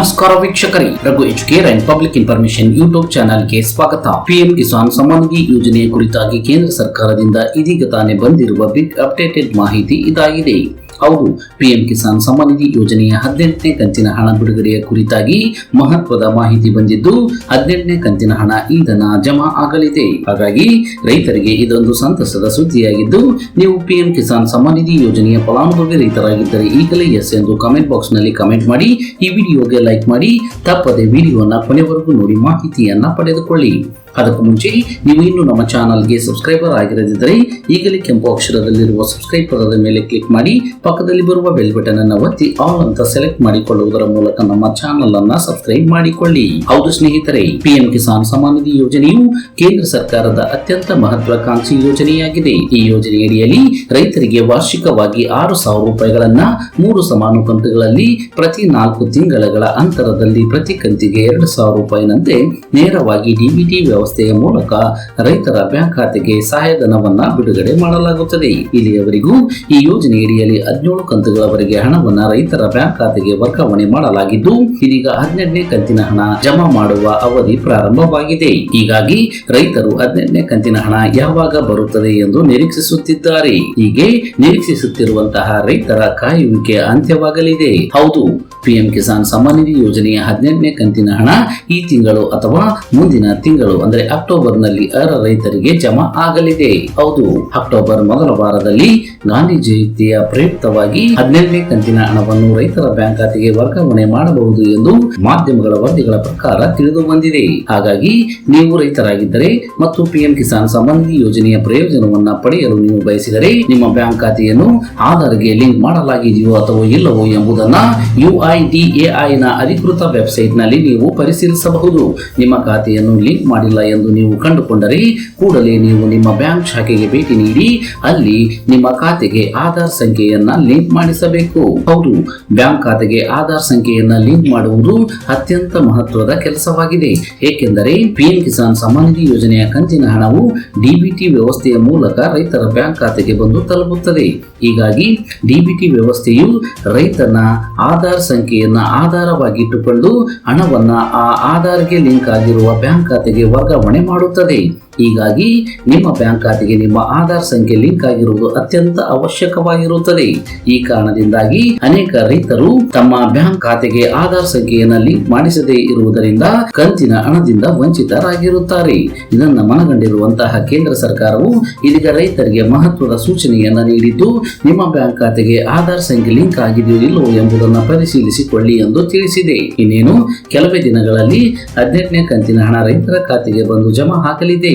ನಮಸ್ಕಾರ ವೀಕ್ಷಕರೇ. Raghu Educare and public information YouTube ಚಾನೆಲ್ಗೆ ಸ್ವಾಗತ. ಪಿಎಂ ಕಿಸಾನ್ ಸಮ್ಮಾನ್ ನಿಧಿ ಯೋಜನೆಯ ಕುರಿತಾಗಿ ಕೇಂದ್ರ ಸರ್ಕಾರದಿಂದ ಇದೀಗ ತಾನೇ ಬಂದಿರುವ ಬಿಗ್ ಅಪ್ಡೇಟೆಡ್ ಮಾಹಿತಿ ಇದಾಗಿದೆ. ಹೌದು. ಪಿಎಂ ಕಿಸಾನ್ ಸಮ್ಮಾನ್ ನಿಧಿ ಯೋಜನೆಯ ಹದಿನೆಂಟನೇ ಕಂತಿನ ಹಣ ಬಿಡುಗಡೆಯ ಕುರಿತಾಗಿ ಮಹತ್ವದ ಮಾಹಿತಿ ಬಂದಿದ್ದು, ಹದಿನೆಂಟನೇ ಕಂತಿನ ಹಣ ಇಂಧನ ಜಮಾ ಆಗಲಿದೆ. ಹಾಗಾಗಿ ರೈತರಿಗೆ ಇದೊಂದು ಸಂತಸದ ಸುದ್ದಿಯಾಗಿದ್ದು, ನೀವು ಪಿಎಂ ಕಿಸಾನ್ ಸಮ್ಮಾನ್ ನಿಧಿ ಯೋಜನೆಯ ಫಲಾನುಭವಿ ರೈತರಾಗಿದ್ದರೆ ಈಗಲೇ ಎಸ್ ಎಂದು ಕಮೆಂಟ್ ಬಾಕ್ಸ್ನಲ್ಲಿ ಕಮೆಂಟ್ ಮಾಡಿ, ಈ ವಿಡಿಯೋಗೆ ಲೈಕ್ ಮಾಡಿ, ತಪ್ಪದೆ ವಿಡಿಯೋನ ಕೊನೆವರೆಗೂ ನೋಡಿ ಮಾಹಿತಿಯನ್ನ ಪಡೆದುಕೊಳ್ಳಿ. ಅದಕ್ಕೂ ಮುಂಚೆ ನೀವು ಇನ್ನು ನಮ್ಮ ಚಾನಲ್ಗೆ ಸಬ್ಸ್ಕ್ರೈಬರ್ ಆಗಿರದಿದ್ದರೆ ಈಗಲೇ ಕೆಂಪು ಅಕ್ಷರದಲ್ಲಿರುವ ಸಬ್ಸ್ಕ್ರೈಬ್ ಪದದ ಮೇಲೆ ಕ್ಲಿಕ್ ಮಾಡಿ, ಪಕ್ಕದಲ್ಲಿ ಬರುವ ಬೆಲ್ ಬಟನ್ ಅನ್ನು ಒತ್ತಿ, ಆಲ್ ಅಂತ ಸೆಲೆಕ್ಟ್ ಮಾಡಿಕೊಳ್ಳುವುದರ ಮೂಲಕ ನಮ್ಮ ಚಾನಲ್ ಅನ್ನ ಸಬ್ಸ್ಕ್ರೈಬ್ ಮಾಡಿಕೊಳ್ಳಿ. ಹೌದು ಸ್ನೇಹಿತರೆ, ಪಿಎಂ ಕಿಸಾನ್ ಸಮ್ಮಾನ್ ನಿಧಿ ಯೋಜನೆಯು ಕೇಂದ್ರ ಸರ್ಕಾರದ ಅತ್ಯಂತ ಮಹತ್ವಾಕಾಂಕ್ಷಿ ಯೋಜನೆಯಾಗಿದೆ. ಈ ಯೋಜನೆಯಡಿಯಲ್ಲಿ ರೈತರಿಗೆ ವಾರ್ಷಿಕವಾಗಿ ಆರು ಸಾವಿರ ರೂಪಾಯಿಗಳನ್ನ ಮೂರು ಸಮಾನು ಕಂತುಗಳಲ್ಲಿ ಪ್ರತಿ ನಾಲ್ಕು ತಿಂಗಳ ಅಂತರದಲ್ಲಿ ಪ್ರತಿ ಕಂತಿಗೆ ಎರಡು ಸಾವಿರ ರೂಪಾಯಿನಂತೆ ನೇರವಾಗಿ ಡಿಬಿಟಿ ವ್ಯವಸ್ಥೆಯ ಮೂಲಕ ರೈತರ ಬ್ಯಾಂಕ್ ಖಾತೆಗೆ ಸಹಾಯಧನವನ್ನ ಬಿಡುಗಡೆ ಮಾಡಲಾಗುತ್ತದೆ. ಇಲ್ಲಿಯವರೆಗೂ ಈ ಯೋಜನೆಯಡಿಯಲ್ಲಿ ಹದಿನೇಳು ಕಂತುಗಳವರೆಗೆ ಹಣವನ್ನ ರೈತರ ಬ್ಯಾಂಕ್ ಖಾತೆಗೆ ವರ್ಗಾವಣೆ ಮಾಡಲಾಗಿದ್ದು, ಇದೀಗ ಹದಿನೆಂಟನೇ ಕಂತಿನ ಹಣ ಜಮಾ ಮಾಡುವ ಅವಧಿ ಪ್ರಾರಂಭವಾಗಿದೆ. ಹೀಗಾಗಿ ರೈತರು ಹದಿನೆಂಟನೇ ಕಂತಿನ ಹಣ ಯಾವಾಗ ಬರುತ್ತದೆ ಎಂದು ನಿರೀಕ್ಷಿಸುತ್ತಿದ್ದಾರೆ. ಹೀಗೆ ನಿರೀಕ್ಷಿಸುತ್ತಿರುವಂತಹ ರೈತರ ಕಾಯುವಿಕೆ ಅಂತ್ಯವಾಗಲಿದೆ. ಹೌದು ಪಿಎಂ ಕಿಸಾನ್ ಸಮ್ಮಾನ್ ನಿಧಿ ಯೋಜನೆಯ ಹದಿನೆಂಟನೇ ಕಂತಿನ ಹಣ ಈ ತಿಂಗಳು ಅಥವಾ ಮುಂದಿನ ತಿಂಗಳು, ಅಂದ್ರೆ ಅಕ್ಟೋಬರ್ನಲ್ಲಿ ಅರ್ಹ ರೈತರಿಗೆ ಜಮಾ ಆಗಲಿದೆ. ಹೌದು, ಅಕ್ಟೋಬರ್ ಮೊದಲ ವಾರದಲ್ಲಿ ಗಾಂಧಿ ಜಯಂತಿಯ ಪ್ರಯುಕ್ತವಾಗಿ ಹದಿನೆಂಟನೇ ಕಂತಿನ ಹಣವನ್ನು ರೈತರ ಬ್ಯಾಂಕ್ ಖಾತೆಗೆ ವರ್ಗಾವಣೆ ಮಾಡಬಹುದು ಎಂದು ಮಾಧ್ಯಮಗಳ ವರದಿಗಳ ಪ್ರಕಾರ ತಿಳಿದು ಬಂದಿದೆ. ಹಾಗಾಗಿ ನೀವು ರೈತರಾಗಿದ್ದರೆ ಮತ್ತು ಪಿಎಂ ಕಿಸಾನ್ ಸಮ್ಮಾನ್ ನಿಧಿ ಯೋಜನೆಯ ಪ್ರಯೋಜನವನ್ನ ಪಡೆಯಲು ನೀವು ಬಯಸಿದರೆ ನಿಮ್ಮ ಬ್ಯಾಂಕ್ ಖಾತೆಯನ್ನು ಆಧಾರ್ಗೆ ಲಿಂಕ್ ಮಾಡಲಾಗಿದೆಯೋ ಅಥವಾ ಇಲ್ಲವೋ ಎಂಬುದನ್ನ ಯುಐಡಿಎಐ ನ ಅಧಿಕೃತ ವೆಬ್ಸೈಟ್ನಲ್ಲಿ ನೀವು ಪರಿಶೀಲಿಸಬಹುದು. ನಿಮ್ಮ ಖಾತೆಯನ್ನು ಲಿಂಕ್ ಮಾಡಿಲ್ಲ ಎಂದು ನೀವು ಕಂಡುಕೊಂಡರೆ ಕೂಡಲೇ ನೀವು ನಿಮ್ಮ ಬ್ಯಾಂಕ್ ಶಾಖೆಗೆ ಭೇಟಿ ನೀಡಿ, ಅಲ್ಲಿ ನಿಮ್ಮ ಖಾತೆಗೆ ಆಧಾರ್ ಸಂಖ್ಯೆಯನ್ನ ಲಿಂಕ್ ಮಾಡಿಸಬೇಕು. ಹೌದು ಬ್ಯಾಂಕ್ ಖಾತೆಗೆ ಆಧಾರ್ ಸಂಖ್ಯೆಯನ್ನ ಲಿಂಕ್ ಮಾಡುವುದು ಅತ್ಯಂತ ಮಹತ್ವದ ಕೆಲಸವಾಗಿದೆ. ಏಕೆಂದರೆ ಪಿಎಂ ಕಿಸಾನ್ ಸಮ್ಮಾನ್ ನಿಧಿ ಯೋಜನೆಯ ಕಂತಿನ ಹಣವು ಡಿಬಿಟಿ ವ್ಯವಸ್ಥೆಯ ಮೂಲಕ ರೈತರ ಬ್ಯಾಂಕ್ ಖಾತೆಗೆ ಬಂದು ತಲುಪುತ್ತದೆ. ಹೀಗಾಗಿ ಡಿಬಿಟಿ ವ್ಯವಸ್ಥೆಯು ರೈತನ ಆಧಾರ್ ಸಂಖ್ಯೆಯನ್ನ ಆಧಾರವಾಗಿಟ್ಟುಕೊಂಡು ಹಣವನ್ನ ಆ ಆಧಾರ್ಗೆ ಲಿಂಕ್ ಆಗಿರುವ ಬ್ಯಾಂಕ್ ಖಾತೆಗೆ ವರ್ಗಾವಣೆ ಮಾಡುತ್ತದೆ. ಹೀಗಾಗಿ ನಿಮ್ಮ ಬ್ಯಾಂಕ್ ಖಾತೆಗೆ ನಿಮ್ಮ ಆಧಾರ್ ಸಂಖ್ಯೆ ಲಿಂಕ್ ಆಗಿರುವುದು ಅತ್ಯಂತ ಅವಶ್ಯಕವಾಗಿರುತ್ತದೆ. ಈ ಕಾರಣದಿಂದಾಗಿ ಅನೇಕ ರೈತರು ತಮ್ಮ ಬ್ಯಾಂಕ್ ಖಾತೆಗೆ ಆಧಾರ್ ಸಂಖ್ಯೆಯನ್ನು ಲಿಂಕ್ ಮಾಡಿಸದೇ ಇರುವುದರಿಂದ ಕಂತಿನ ಹಣದಿಂದ ವಂಚಿತರಾಗಿರುತ್ತಾರೆ. ಇದನ್ನ ಮನಗಂಡಿರುವಂತಹ ಕೇಂದ್ರ ಸರ್ಕಾರವು ಇದೀಗ ರೈತರಿಗೆ ಮಹತ್ವದ ಸೂಚನೆಯನ್ನ ನೀಡಿದ್ದು, ನಿಮ್ಮ ಬ್ಯಾಂಕ್ ಖಾತೆಗೆ ಆಧಾರ್ ಸಂಖ್ಯೆ ಲಿಂಕ್ ಆಗಿದೆಯೋ ಇಲ್ಲವೋ ಎಂಬುದನ್ನು ಪರಿಶೀಲಿಸಿಕೊಳ್ಳಿ ಎಂದು ತಿಳಿಸಿದೆ. ಇನ್ನೇನು, ಕೆಲವೇ ದಿನಗಳಲ್ಲಿ ಹದಿನೆಂಟನೇ ಕಂತಿನ ಹಣ ರೈತರ ಖಾತೆಗೆ ಬಂದು ಜಮಾ ಹಾಕಲಿದೆ